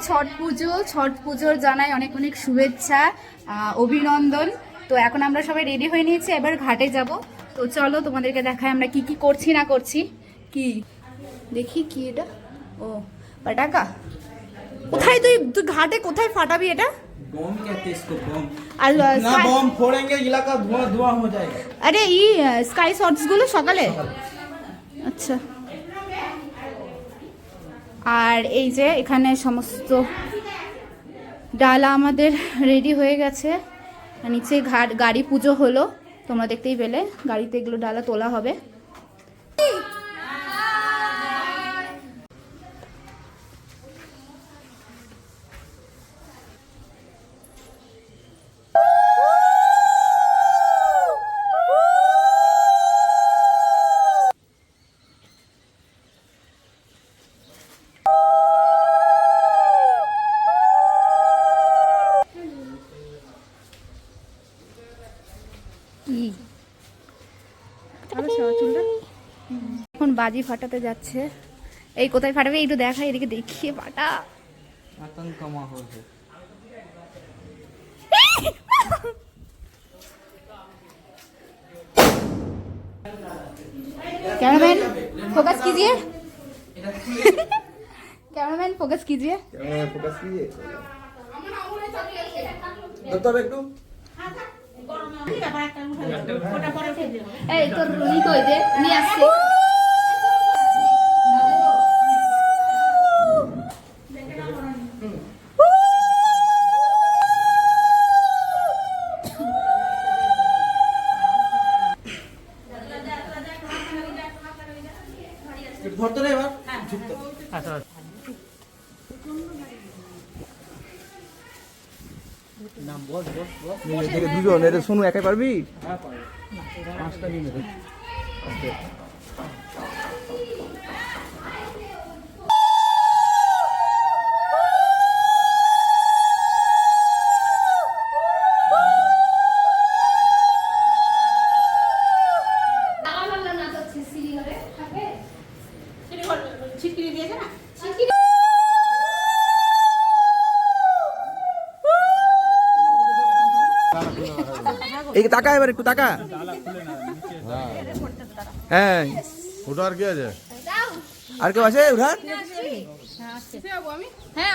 ছট পুজো ছট পুজোর জানাই অনেক অনেক শুভেচ্ছা আহ, অভিনন্দন তো এখন আমরা সবাই রেডি হয়ে নিয়েছি এবার ঘাটে যাব তো চলো তোমাদেরকে দেখাই আমরা কি কি করছি না করছি কি দেখি কি এটা ও পাটাকা কোথায় তুই তুই ঘাটে কোথায় ফাটাবি এটা बम कहते हैं इसको बम আর আহ, इतना sky- बम फोड़ेंगे इलाका धुआं धुआं हो जाएगा আরে ই স্কাই শটস গুলো সকালে আচ্ছা আর এই যে এখানে সমস্ত ডালা আমাদের রেডি হয়ে গেছে। নিচে গাড়ি পুজো হলো। তোমরা দেখতেই পেলে, গাড়িতে এগুলো ডালা তোলা হবে। বাজি ফাটাতে যাচ্ছে। এই কোথায় ফাটাবে একটু দেখা এদিকে দেখিয়ে ফাটা ক্যামেরাম্যান ফোকাস কিজিয়ে ক্যামেরাম্যান ফোকাস কিজিয়ে ফোকাস কিজিয়ে দিয়ে? এই তোর রুহি কই দে নিয়ে আসছে। দুজন এটা শুনু একাই পারবি? হ্যাঁ পাঁচটা নিয়ে এই তাকা এবার একটু তাকা। হ্যাঁ। ওটা আর কি আছে? আর কেউ আছে? হ্যাঁ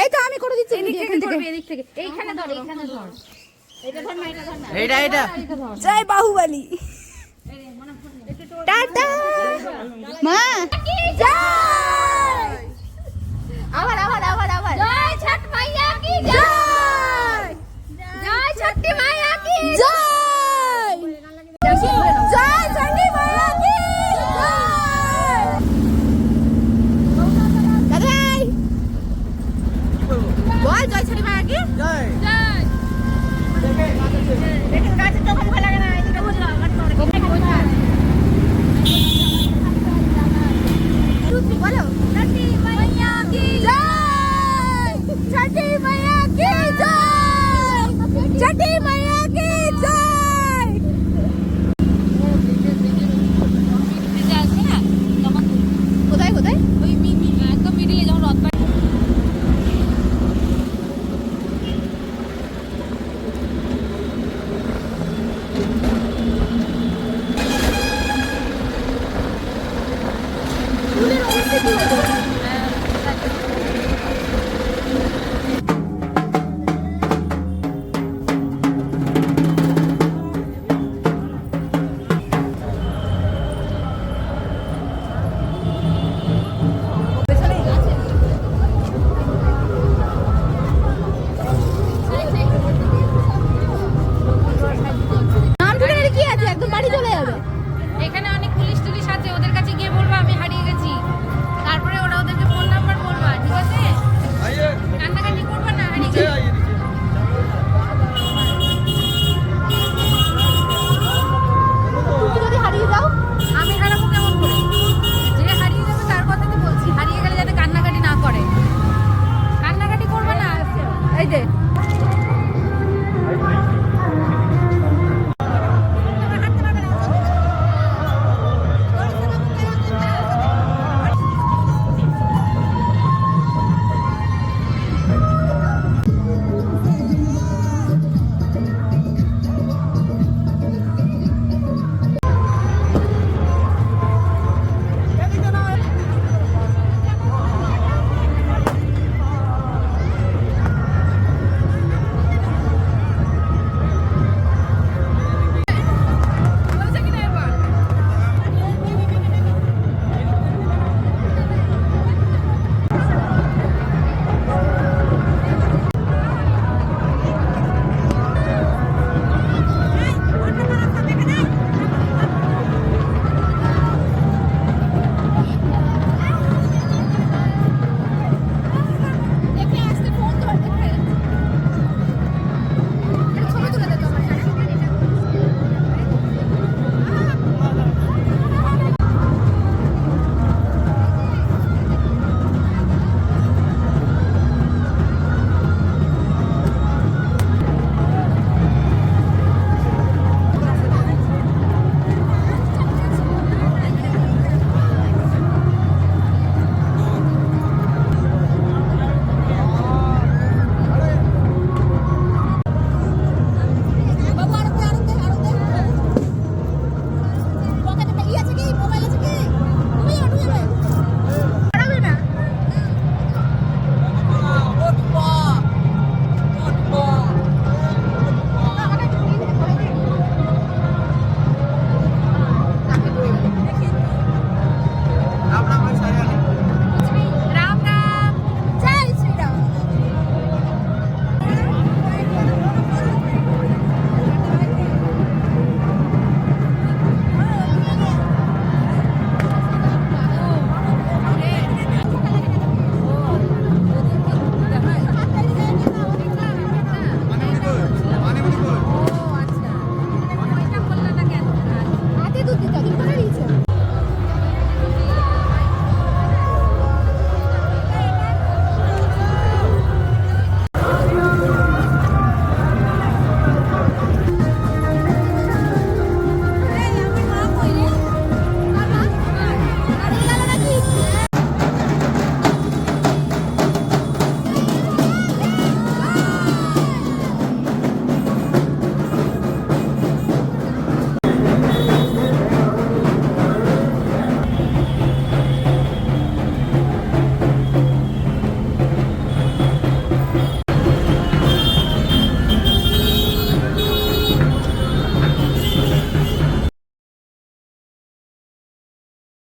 এই তো আমি করে দিচ্ছি এদিক থেকে এদিক থেকে। এইখানে ধর এইখানে ধর। এটা এটা ধর না এইটা এইটা। জয় বাহুবলী। টাটা! মা! Thank you.